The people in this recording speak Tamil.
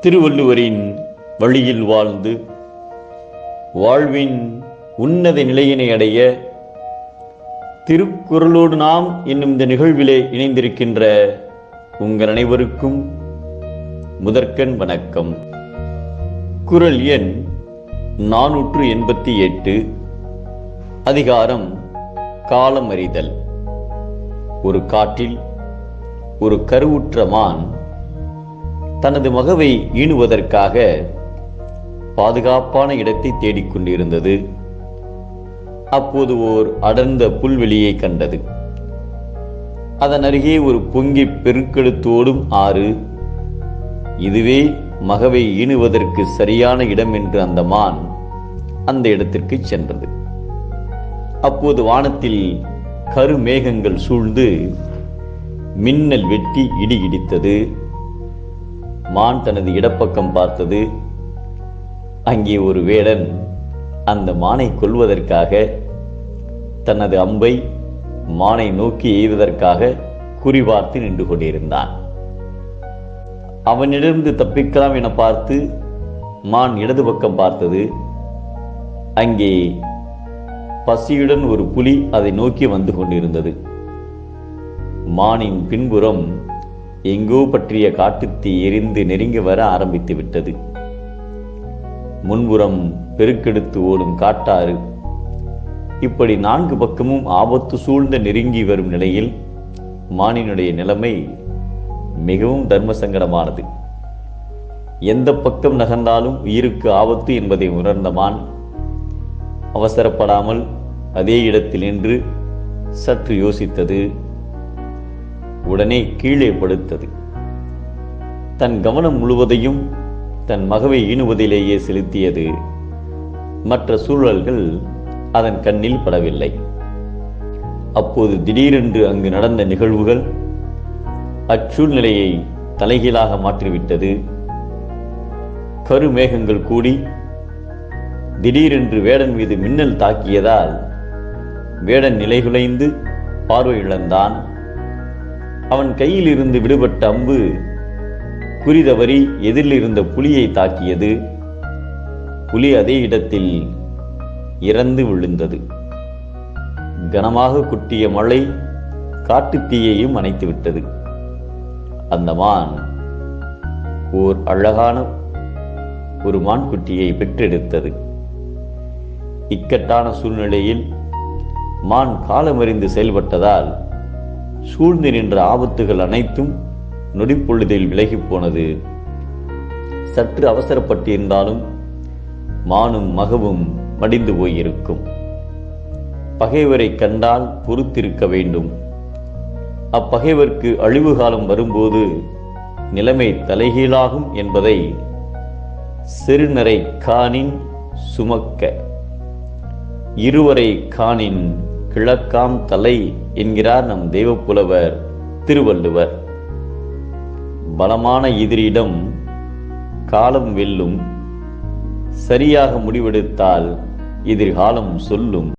திருவள்ளுவரின் வழியில் வாழ்ந்து வாழ்வின் உன்னத நிலையினை அடைய திருக்குறளோடு நாம் என்னும் இந்த நிகழ்விலே இணைந்திருக்கின்ற உங்கள் அனைவருக்கும் முதற்கண் வணக்கம். குறள் எண் நானூற்று எண்பத்தி எட்டு அதிகாரம் காலம் அறிதல் ஒரு காட்டில் ஒரு கருவுற்ற மான் தனது மகவை ஈணுவதற்காக பாதுகாப்பான இடத்தை தேடிக்கொண்டிருந்தது அப்போது ஓர் அடர்ந்த புல்வெளியை கண்டது. அதன் அருகே ஒரு பொங்கி பெருக்கெடுத்தோடும் ஆறு இதுவே மகவை ஈணுவதற்கு சரியான இடம் என்று அந்த மான் அந்த இடத்திற்கு சென்றது. அப்போது வானத்தில் கருமேகங்கள் சூழ்ந்து மின்னல் வெட்டி இடி இடித்தது. மான் தனது இடப்பக்கம் பார்த்தது. அங்கே ஒரு வேடன் அந்த மானை கொல்வதற்காக தனது அம்பை மானை நோக்கி எய்வதற்காக குறிபார்த்து நின்று கொண்டிருந்தான். அவனிடமிருந்து தப்பிக்கலாம் என பார்த்து மான் இடது பக்கம் பார்த்தது. அங்கே பசியுடன் ஒரு புலி அதை நோக்கி வந்து கொண்டிருந்தது. மானின் பின்புறம் எங்கோ பற்றிய காட்டுத்தீ எரிந்து நெருங்கி வர ஆரம்பித்து விட்டது. முன்புறம் பெருக்கெடுத்து ஓடும் காட்டாறு. இப்படி நான்கு பக்கமும் ஆபத்து சூழ்ந்த நெருங்கி வரும் நிலையில் மானினுடைய நிலைமை மிகவும் தர்ம சங்கடமானது எந்த பக்கம் நகர்ந்தாலும் உயிருக்கு ஆபத்து என்பதை உணர்ந்த மான் அவசரப்படாமல் அதே இடத்தில் நின்று சற்று யோசித்தது உடனே கீழே படுத்தது. தன் கவனம் முழுவதையும் தன் மகவை ஈணுவதிலேயே செலுத்தியது. மற்ற சூழல்கள் அதன் கண்ணில் படவில்லை. அப்போது திடீரென்று அங்கு நடந்த நிகழ்வுகள் அச்சூழ்நிலையை தலைகீழாக மாற்றிவிட்டது. கருமேகங்கள் கூடி திடீரென்று வேடன் மீது மின்னல் தாக்கியதால் வேடன் நிலைகுலைந்து பார்வை இழந்தான் அவன் கையில் இருந்து விடுபட்ட அம்பு குறிதவறி எதிரில் இருந்த புலியை தாக்கியது. புலி அதே இடத்தில் இறந்து விழுந்தது. கனமாக குட்டிய மழை காட்டுத்தீயையும் தீயையும் அணைத்துவிட்டது அந்த மான் ஓர் அழகான ஒரு மான்குட்டியை பெற்றெடுத்தது. இக்கட்டான சூழ்நிலையில் மான் காலமறிந்து செயல்பட்டதால் சூழ்ந்து நின்ற ஆபத்துகள் அனைத்தும் நொடிப்பொழுதில் விலகிப் போனது. சற்று அவசரப்பட்டிருந்தாலும் மானும் மகவும் மடிந்து போயிருக்கும். பகைவரை கண்டால் பொறுத்திருக்க வேண்டும். அப்பகைவர்க்கு அழிவு காலம் வரும்போது நிலைமை தலைகீழாகும் என்பதை சிறுநரை காணின் சுமக்க இருவரை காணின் கிழக்காம் தலை என்கிறார் நம் தெய்வப்புலவர் திருவள்ளுவர். பலமான எதிரியிடம் காலம் வெல்லும் சரியாக முடிவெடுத்தால் எதிர்காலம் சொல்லும்.